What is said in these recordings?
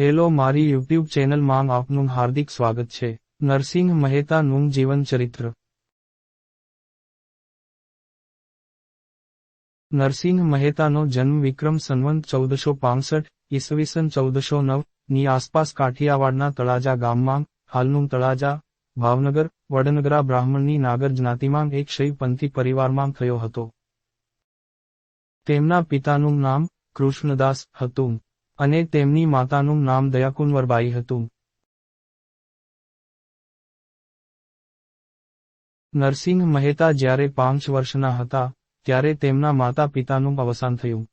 Hello, મારી YouTube ચેનલમાં આપનું હાર્દિક સ્વાગત છે. નરસિંહ મહેતાનું જીવન ચરિત્ર. નરસિંહ મહેતાનો જન્મ વિક્રમ સંવંત ચૌદસો પાંસઠ ઈસવીસન ચૌદસો નવની આસપાસ કાઠિયાવાડના તળાજા ગામમાં, હાલનું તળાજા, ભાવનગર, વડનગરા બ્રાહ્મણની નાગર જ્ઞાતિમાં એક શૈવપંથી પરિવારમાં થયો હતો. તેમના પિતાનું નામ કૃષ્ણદાસ હતું. અને તેમની માતાનું નામ દયાકુંવરબાઈ હતું. નરસિંહ મહેતા જ્યારે પાંચ વર્ષના હતા, ત્યારે તેમના માતા પિતાનું અવસાન થયું.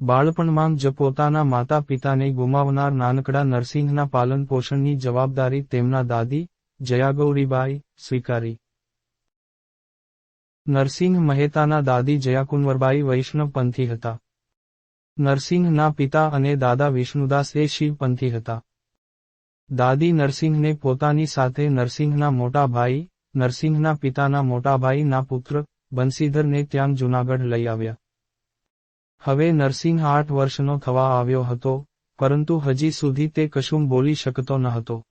બાળપણમાં જ પોતાના માતા પિતાને ગુમાવનાર નાનકડા નરસિંહના પાલન પોષણની જવાબદારી તેમના દાદી, જયાગૌરીબાઈ, સ્વીકારી. નરસિંહ મહેતાના દાદી જયાકુંવરબાઈ વૈષ્ણવપંથી હતા. નરસિંહના પિતા અને દાદા વિષ્ણુદાસ એ શિવપંથી હતા. દાદી નરસિંહને પોતાની સાથે નરસિંહના મોટા ભાઈ, નરસિંહના પિતાના મોટા ભાઈના પુત્ર, બંસીધરને ત્યાં જૂનાગઢ લઈ આવ્યા. હવે નરસિંહ આઠ વર્ષનો થવા આવ્યો હતો, પરંતુ હજી સુધી તે કશું બોલી શકતો ન હતો.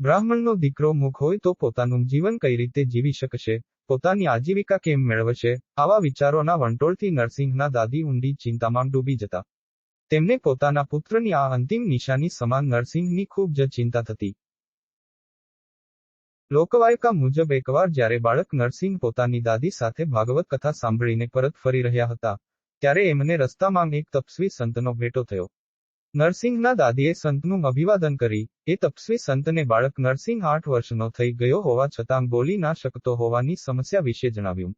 બ્રાહ્મણનો દીકરો મુખ હોય તો પોતાનું જીવન કઈ રીતે જીવી શકશે? પોતાની આજીવિકા કેમ મેળવશે, આવા વિચારોના વંટોળથી નરસિંહના દાદી ઊંડી ચિંતામાં ડૂબી જતા. તેમને પોતાના પુત્રની આ અંતિમ નિશાની સમાન નરસિંહની ખૂબ જ ચિંતા થતી. લોકવાયકા મુજબ એકવાર જ્યારે બાળક નરસિંહ પોતાની દાદી સાથે ભાગવત કથા સાંભળીને પરત ફરી રહ્યા હતા, ત્યારે એમને રસ્તામાં એક તપસ્વી સંતનો ભેટો થયો. નરસિંહના દાદીએ સંતનું અભિવાદન કરી, એ તપસ્વી સંતને બાળક નરસિંહ આઠ વર્ષનો થઈ ગયો હોવા છતાં બોલી ના શકતો હોવાની સમસ્યા વિશે જણાવ્યું.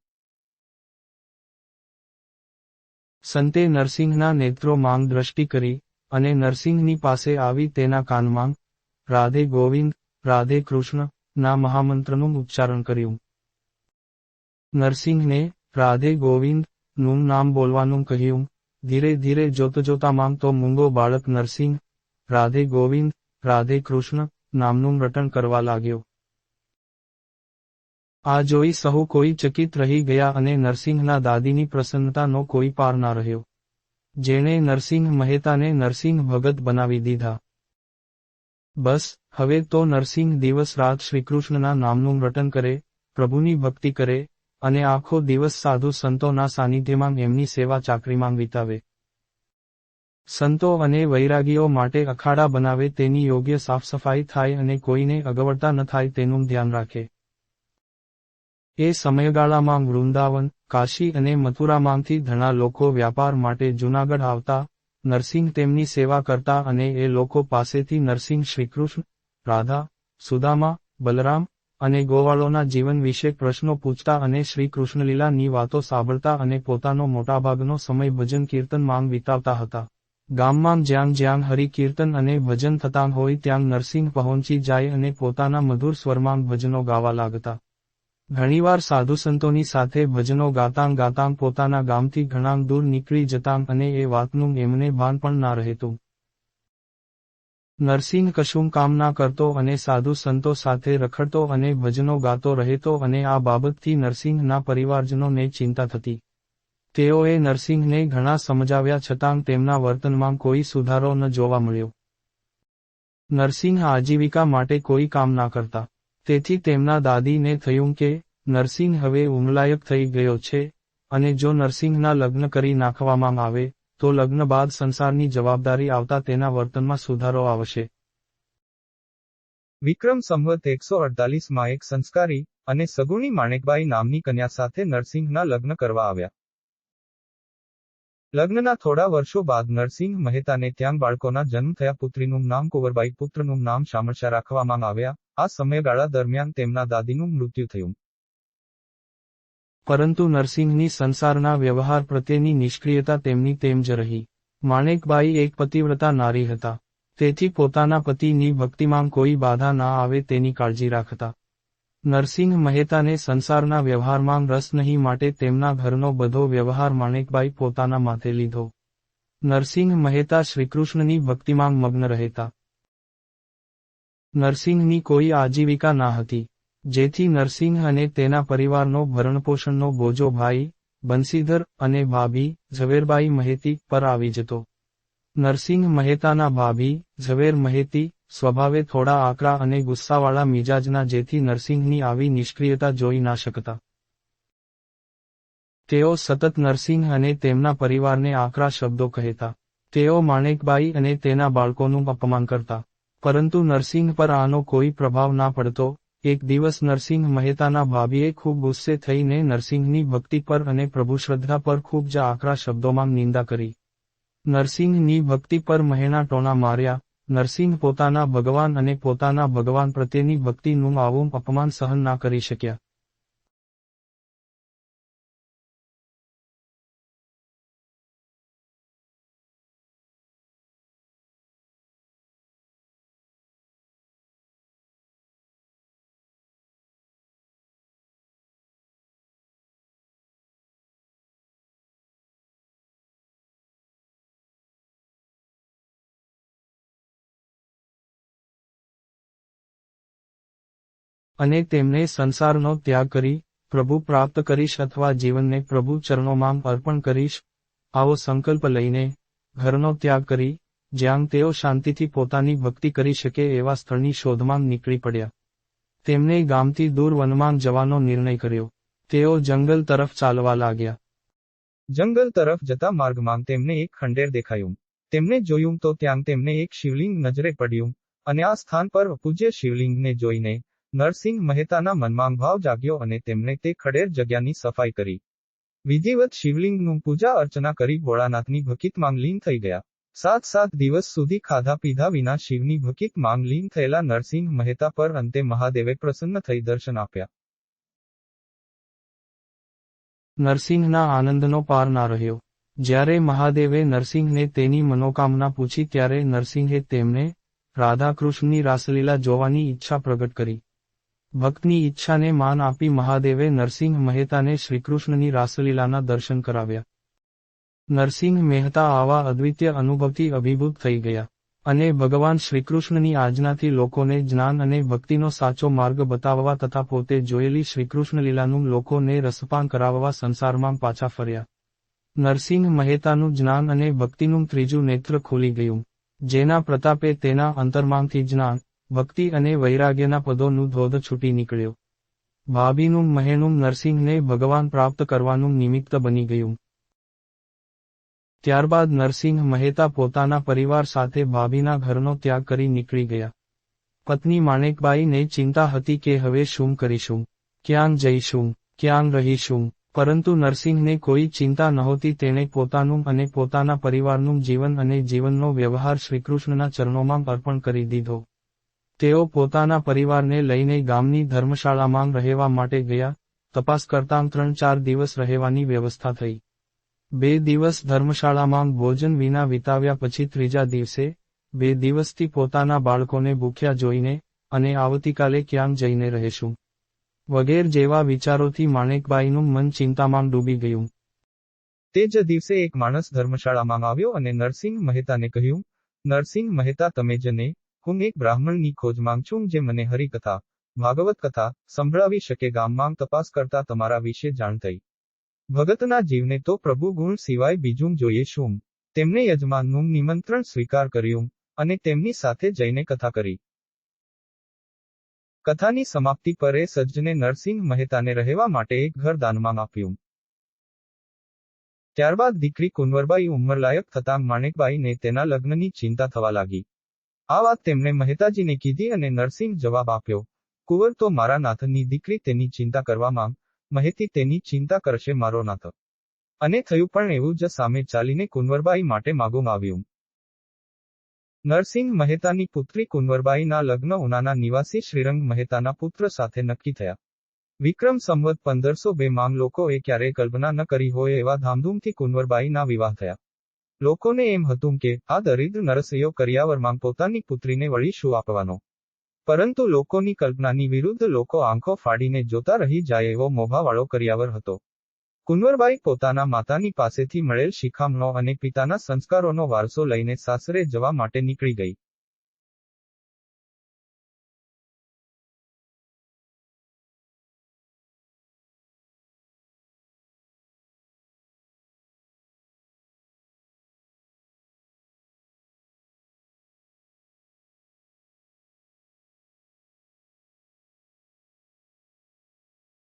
સંતે નરસિંહના નેત્રો માંગ દ્રષ્ટિ કરી અને નરસિંહની પાસે આવી તેના કાનમાં, રાધે ગોવિંદ, રાધે કૃષ્ણ ના મહામંત્રનું ઉચ્ચારણ કર્યું. નરસિંહને, રાધે ગોવિંદનું નામ બોલવાનું કહ્યું. ધીરે ધીરે જોત જોતામાં તો મૂંગો બાળક નરસિંહ, રાધે ગોવિંદ, રાધે કૃષ્ણ નામનું રટણ કરવા લાગ્યો. આ જોઈ સહુ કોઈ ચકિત રહી ગયા અને નરસિંહના દાદીની પ્રસન્નતાનો કોઈ પાર ના રહ્યો. જેણે નરસિંહ મહેતાને નરસિંહ ભગત બનાવી દીધા. બસ, હવે તો નરસિંહ દિવસ રાત શ્રીકૃષ્ણના નામનું રટન કરે, પ્રભુની ભક્તિ કરે અને આખો દિવસ સાધુ સંતોના સાનિધ્યમાં એમની સેવા ચાકરીમાં વિતાવે. સંતો અને વૈરાગીઓ માટે અખાડા બનાવે તેની યોગ્ય સાફસફાઈ થાય અને કોઈને અગવડતા ન થાય તેનું ધ્યાન રાખે. એ સમયગાળામાં વૃંદાવન, કાશી અને મથુરામાંથી ઘણા લોકો વ્યાપાર માટે જૂનાગઢ આવતા, નરસિંહ તેમની સેવા કરતા અને એ લોકો પાસેથી નરસિંહ શ્રીકૃષ્ણ, રાધા, સુદામા, બલરામ અને ગોવાળોના જીવન વિશે પ્રશ્નો પૂછતા અને શ્રી કૃષ્ણલીલાની વાતો સાંભળતા અને પોતાનો મોટાભાગનો સમય ભજન કીર્તન માંગ વિતાવતા હતા. ગામમાં જ્યાં જ્યાં હરિ કીર્તન અને ભજન થતાં હોય ત્યાં નરસિંહ પહોંચી જાય અને પોતાના મધુર સ્વરમાં ભજનો ગાવા લાગતા. ઘણીવાર સાધુ સંતોની સાથે ભજનો ગાતાંગ ગાતાં પોતાના ગામથી ઘણા દૂર નીકળી જતાં અને એ વાતનું એમને ભાન પણ ના રહેતું. નરસિંહ કશું કામ ના કરતો અને સાધુ સંતો સાથે રખડતો અને ભજનો ગાતો રહેતો અને આ બાબતથી નરસિંહના પરિવારજનોને ચિંતા થતી. તેઓએ નરસિંહને ઘણા સમજાવ્યા છતાં તેમના વર્તનમાં કોઈ સુધારો ન જોવા મળ્યો. નરસિંહ આજીવિકા માટે કોઈ કામ ના કરતા. તેથી તેમના દાદીને થયું કે, નરસિંહ હવે ઉમલાયક થઈ ગયો છે, અને જો નરસિંહના લગ્ન કરી નાખવામાં આવે તો લગ્ન બાદ સંસારની જવાબદારી આવતા તેના વર્તનમાં સુધારો આવશે. વિક્રમ સંવત એકસો અડતાલીસમાં એક સંસ્કારી અને સગુણી માણેકબાઈ નામની કન્યા સાથે નરસિંહના લગ્ન કરવા આવ્યા. લગ્નના થોડા વર્ષો બાદ નરસિંહ મહેતાને ત્યાં બાળકોના જન્મ થયા પુત્રીનું નામ કુંવરબાઈ પુત્રનું નામ શામળશા રાખવામાં આવ્યા. આ સમયગાળા દરમિયાન તેમના દાદીનું મૃત્યુ થયું. પરંતુ નરસિંહની સંસારના વ્યવહાર પ્રત્યેની નિષ્ક્રિયતા તેમની તેમ જ રહી. માણેકબાઈ એક પતિવ્રતા નારી હતા. તેથી પોતાના પતિની ભક્તિમાં કોઈ બાધા ના આવે તેની કાળજી રાખતા. નરસિંહ મહેતાને સંસારના વ્યવહારમાં રસ નહીં માટે તેમના ઘરનો બધો વ્યવહાર માણેકબાઈ પોતાના માથે લીધો. નરસિંહ મહેતા શ્રીકૃષ્ણની ભક્તિમાં મગ્ન રહેતા. નરસિંહની કોઈ આજીવિકા ના હતી. જેથી નરસિંહ અને તેના પરિવારનો ભરણપોષણનો બોજો ભાઈ, બંસીધર અને ભાભી, ઝવેરબાઈ મહેતી પર આવી જતો. નરસિંહ મહેતાના ભાભી, ઝવેર મહેતી, સ્વભાવે થોડા આકરા અને ગુસ્સાવાળા મિજાજના જેથી નરસિંહની આવી નિષ્ક્રિયતા જોઈ ના શકતા. તેઓ સતત નરસિંહ અને તેમના પરિવારને આકરા શબ્દો કહેતા. તેઓ માણેકબાઈ અને તેના બાળકોનું અપમાન કરતા. પરંતુ નરસિંહ પર આનો કોઈ પ્રભાવ ના પડતો એક દિવસ નરસિંહ મહેતાના ભાભીએ ખૂબ ગુસ્સે થઈને નરસિંહની ભક્તિ પર અને પ્રભુશ્રદ્ધા પર ખૂબ જ આકરા શબ્દોમાં નિંદા કરી. નરસિંહની ભક્તિ પર મહેણા ટોણા માર્યા. નરસિંહ પોતાના ભગવાન અને પોતાના ભગવાન પ્રત્યેની ભક્તિનું આવું અપમાન સહન ના કરી શક્યા. અને તેમને સંસારનો ત્યાગ કરી, પ્રભુ પ્રાપ્ત કરીશ અથવા જીવનને પ્રભુ ચરણોમાં અર્પણ કરીશ, આવો સંકલ્પ લઈને ઘરનો ત્યાગ કરી, જ્યાં તેઓ શાંતિથી પોતાની ભક્તિ કરી શકે એવા સ્થળની શોધમાં નીકળી પડ્યા. તેમને ગામથી દૂર વનમાં જવાનો નિર્ણય કર્યો. તેઓ જંગલ તરફ ચાલવા લાગ્યા. જંગલ તરફ જતા માર્ગમાં તેમને એક ખંડેર દેખાયું. તેમને જોયું તો ત્યાં તેમને એક શિવલિંગ નજરે પડ્યું, અને આ સ્થાન પર પૂજ્ય શિવલિંગને જોઈને નરસિંહ મહેતાના મનમાં ભાવ જાગ્યો અને તેમણે તે ખડેર જગ્યાની સફાઈ કરી. વિધિવત શિવલિંગનું પૂજા અર્ચના કરી ભોળાનાથની ભકિતમાં લીન થઈ ગયા. સાત સાત દિવસ સુધી ખાધા પીધા વિના શિવની ભકિતમાં લીન થયેલા નરસિંહ મહેતા પર અંતે મહાદેવે પ્રસન્ન થઈ દર્શન આપ્યા. નરસિંહના આનંદનો પાર ના રહ્યો. જ્યારે મહાદેવે નરસિંહને તેની મનોકામના પૂછી ત્યારે નરસિંહે તેમને રાધાકૃષ્ણની રાસલીલા જોવાની ઈચ્છા પ્રગટ કરી. ભક્તની ઈચ્છાને માન આપી મહાદેવે નરસિંહ મહેતાને શ્રીકૃષ્ણની રાસલીલાના દર્શન કરાવ્યા. નરસિંહ મહેતા આવા અદ્વિતીય અનુભવથી અભિભૂત થઈ ગયા અને ભગવાન શ્રીકૃષ્ણની આજ્ઞાથી લોકોને જ્ઞાન અને ભક્તિનો સાચો માર્ગ બતાવવા તથા પોતે જોયેલી શ્રીકૃષ્ણ લીલાનું લોકોને રસપાન કરાવવા સંસારમાં પાછા ફર્યા. નરસિંહ મહેતાનું જ્ઞાન અને ભક્તિનું ત્રીજું નેત્ર ખુલી ગયું, જેના પ્રતાપે તેના અંતર્માંગથી જ્ઞાન ભક્તિ અને વૈરાગ્યના પદોનું ધોધ છૂટી નીકળ્યો. ભાભીનું મહેણું નરસિંહને ભગવાન પ્રાપ્ત કરવાનું નિમિત્ત બની ગયું. ત્યારબાદ નરસિંહ મહેતા પોતાના પરિવાર સાથે ભાભીના ઘરનો ત્યાગ કરી નીકળી ગયા. પત્ની માણેકબાઈને ચિંતા હતી કે હવે શું કરીશું? ક્યાં જઈશું? ક્યાં રહીશું? પરંતુ નરસિંહને કોઈ ચિંતા નહોતી, તેણે પોતાનું અને પોતાના પરિવારનું જીવન અને જીવનનો વ્યવહાર શ્રીકૃષ્ણના ચરણોમાં અર્પણ કરી દીધો. તેઓ પોતાના પરિવારને લઈને ગામની ધર્મશાળામાં રહેવા માટે ગયા. તપાસ કરતાં ત્રણ ચાર દિવસ રહેવાની વ્યવસ્થા થઈ. બે દિવસ ધર્મશાળામાં ભોજન વિના વિતાવ્યા પછી ત્રીજા દિવસે, બે દિવસથી પોતાના બાળકોને ભૂખ્યા જોઈને અને આવતીકાલે ક્યાં જઈને રહેશું? વગેરે જેવા વિચારોથી માણેકબાઈનું મન ચિંતામાં ડૂબી ગયું. તે જ દિવસે એક માણસ ધર્મશાળામાં આવ્યો અને નરસિંહ મહેતાને કહ્યું, નરસિંહ મહેતા, તમે જને હું એક બ્રાહ્મણની ખોજમાં છું જે મને હરિકથા ભાગવત કથા સંભળાવી શકે ગામમાં તપાસ કરતા તમારા વિશે જાણ થઈ. ભગતના જીવને તો પ્રભુ ગુણ સિવાય બીજું જોઈએ શું? તેમને યજમાનનું નિમંત્રણ સ્વીકાર કર્યું અને તેમની સાથે જઈને કથા કરી. કથાની સમાપ્તિ પર એ સજ્જને નરસિંહ મહેતાને રહેવા માટે એક ઘર દાનમાં આપ્યું. ત્યારબાદ દીકરી કુંવરબાઈ ઉંમરલાયક થતાં માણેકબાઈને તેના લગ્નની ચિંતા થવા લાગી. આ વાત તેમણે મહેતાજીને કીધી અને નરસિંહ જવાબ આપ્યો, કુંવર તો મારા નાથની દીકરી તેની ચિંતા કરવામાં મહેતી તેની ચિંતા કરશે મારો નાથ. અને થયું પણ એવું જ સામે ચાલીને કુંવરબાઈ માટે માગું આવ્યું. નરસિંહ મહેતાની પુત્રી કુંવરબાઈના લગ્ન ઉનાના નિવાસી શ્રીરંગ મહેતાના પુત્ર સાથે નક્કી થયા. વિક્રમ સંવત પંદરસો બે માંગ લોકોએ ક્યારેય કલ્પના ન કરી હોય એવા ધામધૂમથી કુંવરબાઈના વિવાહ થયા. લોકોને એમ હતું કે, આ દરિદ્ર નરસૈયો કરિયાવરમાં પોતાની પુત્રીને વળી શું આપવાનો? પરંતુ લોકોની કલ્પનાની વિરુદ્ધ લોકો આંખો ફાડીને જોતા રહી જાય એવો મોભાવાળો કર્યાવર હતો. કુંવરબાઈ પોતાના માતાની પાસેથી મળેલ શિખામણો અને પિતાના સંસ્કારોનો વારસો લઈને સાસરે જવા માટે નીકળી ગઈ.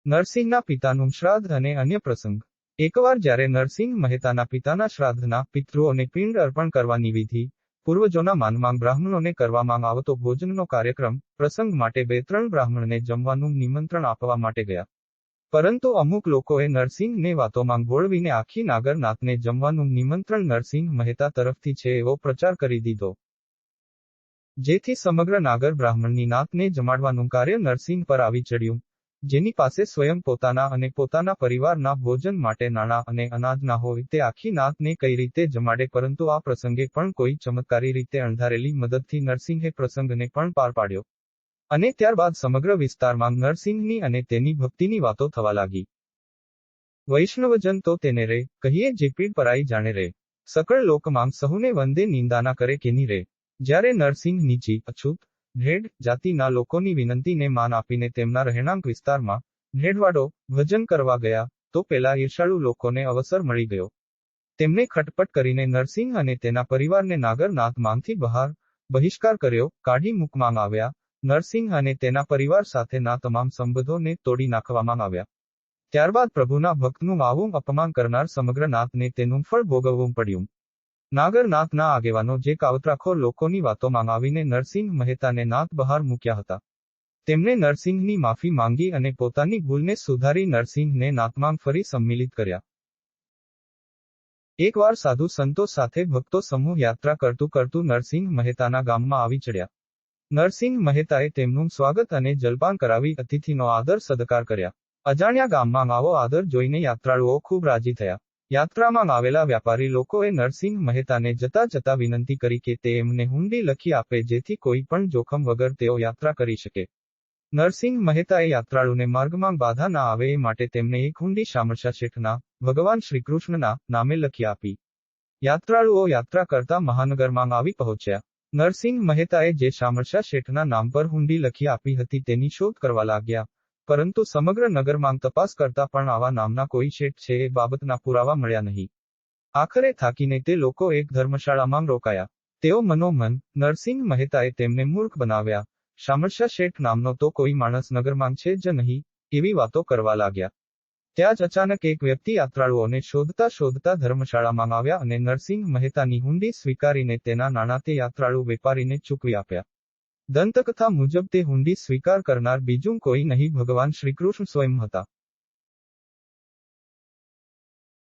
નરસિંહના પિતાનું શ્રાદ્ધ અને અન્ય પ્રસંગ. એકવાર જ્યારે નરસિંહ મહેતાના પિતાના શ્રાદ્ધના પિતૃઓને પિંડ અર્પણ કરવાની વિધિ પૂર્વજોના માનમાં બ્રાહ્મણોને કરવામાં આવતો ભોજનનો કાર્યક્રમ, પ્રસંગ માટે બે ત્રણ બ્રાહ્મણને જમવાનું નિમંત્રણ આપવા માટે ગયા. પરંતુ અમુક લોકોએ નરસિંહને વાતોમાં ગોળવીને આખી નાગરનાથને જમવાનું નિમંત્રણ નરસિંહ મહેતા તરફથી છે એવો પ્રચાર કરી દીધો. જેથી સમગ્ર નાગર બ્રાહ્મણની નાતને જમાડવાનું કાર્ય નરસિંહ પર આવી ચડ્યું. જેની પાસે સ્વયં પોતાના અને પોતાના પરિવારના ભોજન માટે નાણાં અને અનાજ ના હોય તે આખી નાતને કઈ રીતે જમાડે પરંતુ આ પ્રસંગે પણ કોઈ ચમત્કારી રીતે અણધારેલી મદદથી નરસિંહે પ્રસંગને પણ પાર પાડ્યો. અને ત્યારબાદ સમગ્ર વિસ્તારમાં નરસિંહની અને તેની ભક્તિની વાતો થવા લાગી. વૈષ્ણવજન તો તેને રે, કહીએ જે પીડ પરાઈ જાણે રે. સકળ લોકમાં સહુને વંદે નિંદાના કરે કેની રે. જ્યારે નરસિંહ નીચી, અછૂત ઢેડ જાતિના લોકોની વિનંતીને માન આપીને તેમના રહેણાંક વિસ્તારમાં ઢેડવાડો ભજન કરવા ગયા તો પેલા ઈર્ષાળુ લોકોને અવસર મળી ગયો. તેમને ખટપટ કરીને નરસિંહ અને તેના પરિવારને નાગરનાથ માંગથી બહાર બહિષ્કાર કર્યો, કાઢી મૂકવામાં આવ્યા. નરસિંહ અને તેના પરિવાર સાથેના તમામ સંબંધોને તોડી નાખવામાં આવ્યા. ત્યારબાદ પ્રભુના ભક્તનું આવું અપમાન કરનાર સમગ્ર નાથને તેનું ફળ ભોગવવું પડ્યું. નાગરનાથના આગેવાનો જે કાવતરાખોર લોકોની વાતોમાં આવીને નરસિંહ મહેતાને નાથ બહાર મૂક્યા હતા. તેમણે નરસિંહની માફી માંગી અને પોતાની ભૂલને સુધારી નરસિંહને નાથમાં ફરી સંમિલિત કર્યા. એકવાર સાધુ સંતો સાથે ભક્તો સમૂહ યાત્રા કરતું કરતું નરસિંહ મહેતાના ગામમાં આવી ચડ્યા. નરસિંહ મહેતાએ તેમનું સ્વાગત અને જલપાન કરાવી અતિથિનો આદર સદકાર કર્યા. અજાણ્યા ગામમાં આવો આદર જોઈને યાત્રાળુઓ ખૂબ રાજી થયા. યાત્રામાં આવેલા વ્યાપારી લોકોએ નરસિંહ મહેતાને જતા જતા વિનંતી કરી કે તે એમને હુંડી લખી આપે જેથી કોઈ પણ જોખમ વગર તેઓ યાત્રા કરી શકે. નરસિંહ મહેતાએ યાત્રાળુને માર્ગમાં બાધા ના આવે એ માટે તેમને એક હુંડી શામળશા શેઠના, ભગવાન શ્રીકૃષ્ણના, નામે લખી આપી. યાત્રાળુઓ યાત્રા કરતા મહાનગરમાં આવી પહોંચ્યા. નરસિંહ મહેતાએ જે શામળશા શેઠના નામ પર હુંડી લખી આપી હતી તેની શોધ કરવા લાગ્યા. પરંતુ સમગ્ર નગરમાં તપાસ કરતા પણ આવા નામના કોઈ શેઠ છે એ બાબતના પુરાવા મળ્યા નહીં. આખરે થાકીને તે લોકો એક ધર્મશાળામાં રોકાયા. તેઓ મનોમન, નરસિંહ મહેતાએ તેમને મૂર્ખ બનાવ્યા. શામળશા શેઠ નામનો તો કોઈ માણસ નગરમાં છે જ નહીં, એવી વાતો કરવા લાગ્યા. ત્યાં જ અચાનક એક વ્યક્તિ યાત્રાળુઓને શોધતા શોધતા ધર્મશાળામાં આવ્યા અને નરસિંહ મહેતાની હુંડી સ્વીકારીને તેના નાણાં તે યાત્રાળુ વેપારીને ચૂકવી આપ્યા. દંતકથા મુજબ તે હુંડી સ્વીકાર કરનાર બીજું કોઈ નહીં, ભગવાન શ્રીકૃષ્ણ સ્વયં હતા.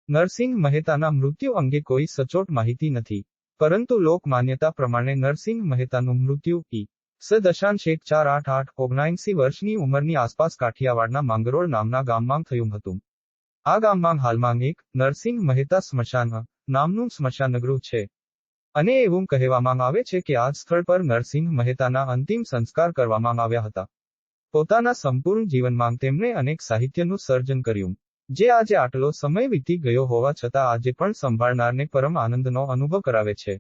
નરસિંહ મહેતાના મૃત્યુ અંગે કોઈ સચોટ માહિતી નથી, પરંતુ લોક માન્યતા પ્રમાણે નરસિંહ મહેતાનું મૃત્યુ ઈ. સ દશાંશેક ચાર આઠ આઠ ઓગણસી વર્ષની ઉંમરની આસપાસ કાઠિયાવાડના માંગરોળ નામના ગામમાં થયું હતું. આ ગામમાં હાલમાં એક નરસિંહ મહેતા સ્મશાન, નામનું સ્મશાનગૃહ છે. અને એવું કહેવામાં આવે છે કે આ સ્થળ પર નરસિંહ મહેતાના અંતિમ સંસ્કાર કરવામાં આવ્યા હતા. પોતાના સંપૂર્ણ જીવનમાં તેમણે અનેક સાહિત્યનું સર્જન કર્યું, જે આજે આટલો સમય વીતી ગયો હોવા છતાં આજે પણ સંભાળનારને પરમ આનંદનો અનુભવ કરાવે છે.